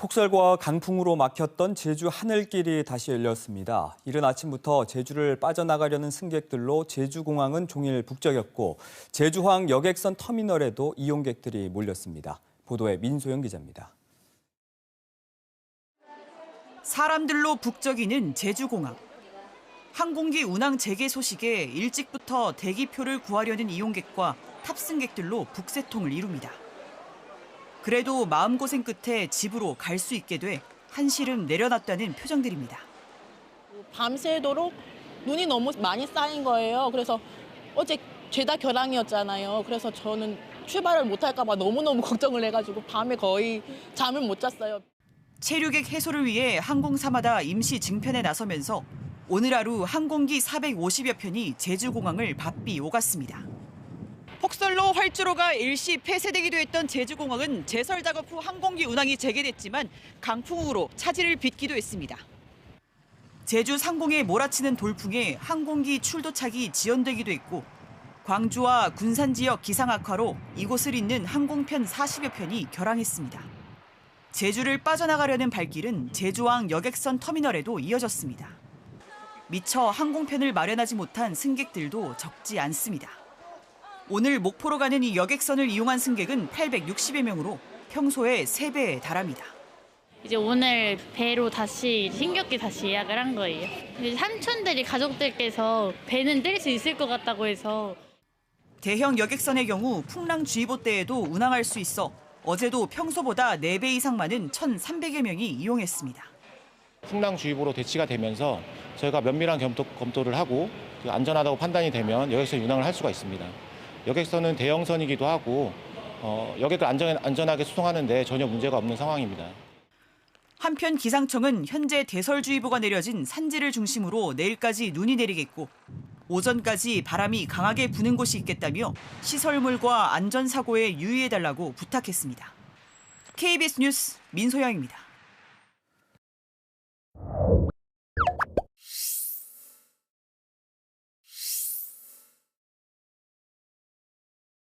폭설과 강풍으로 막혔던 제주 하늘길이 다시 열렸습니다. 이른 아침부터 제주를 빠져나가려는 승객들로 제주공항은 종일 북적였고 제주항 여객선 터미널에도 이용객들이 몰렸습니다. 보도에 민소영 기자입니다. 사람들로 북적이는 제주공항. 항공기 운항 재개 소식에 일찍부터 대기표를 구하려는 이용객과 탑승객들로 북새통을 이룹니다. 그래도 마음고생 끝에 집으로 갈 수 있게 돼 한시름 내려놨다는 표정들입니다. 밤새도록 눈이 너무 많이 쌓인 거예요. 그래서 어제 죄다 결항이었잖아요. 그래서 저는 출발을 못할까 봐 너무너무 걱정을 해가지고 밤에 거의 잠을 못 잤어요. 체류객 해소를 위해 항공사마다 임시 증편에 나서면서 오늘 하루 항공기 450여 편이 제주공항을 바삐 오갔습니다. 폭설로 활주로가 일시 폐쇄되기도 했던 제주공항은 제설 작업 후 항공기 운항이 재개됐지만 강풍으로 차질을 빚기도 했습니다. 제주 상공에 몰아치는 돌풍에 항공기 출도착이 지연되기도 했고 광주와 군산 지역 기상 악화로 이곳을 잇는 항공편 40여 편이 결항했습니다. 제주를 빠져나가려는 발길은 제주항 여객선 터미널에도 이어졌습니다. 미처 항공편을 마련하지 못한 승객들도 적지 않습니다. 오늘 목포로 가는 이 여객선을 이용한 승객은 860여 명으로 평소의 3배에 달합니다. 이제 오늘 배로 다시 신격기 다시 예약을 한 거예요. 삼촌들이 가족들께서 배는 뜰 수 있을 것 같다고 해서 대형 여객선의 경우 풍랑주의보 때에도 운항할 수 있어 어제도 평소보다 4배 이상 많은 1,300여 명이 이용했습니다. 풍랑주의보로 대치가 되면서 저희가 면밀한 검토, 검토를 하고 그 안전하다고 판단이 되면 여객선 운항을 할 수가 있습니다. 여객선은 대형선이기도 하고 어, 여객을 안전, 안전하게 수송하는데 전혀 문제가 없는 상황입니다. 한편 기상청은 현재 대설주의보가 내려진 산지를 중심으로 내일까지 눈이 내리겠고 오전까지 바람이 강하게 부는 곳이 있겠다며 시설물과 안전사고에 유의해달라고 부탁했습니다. KBS 뉴스 민소영입니다.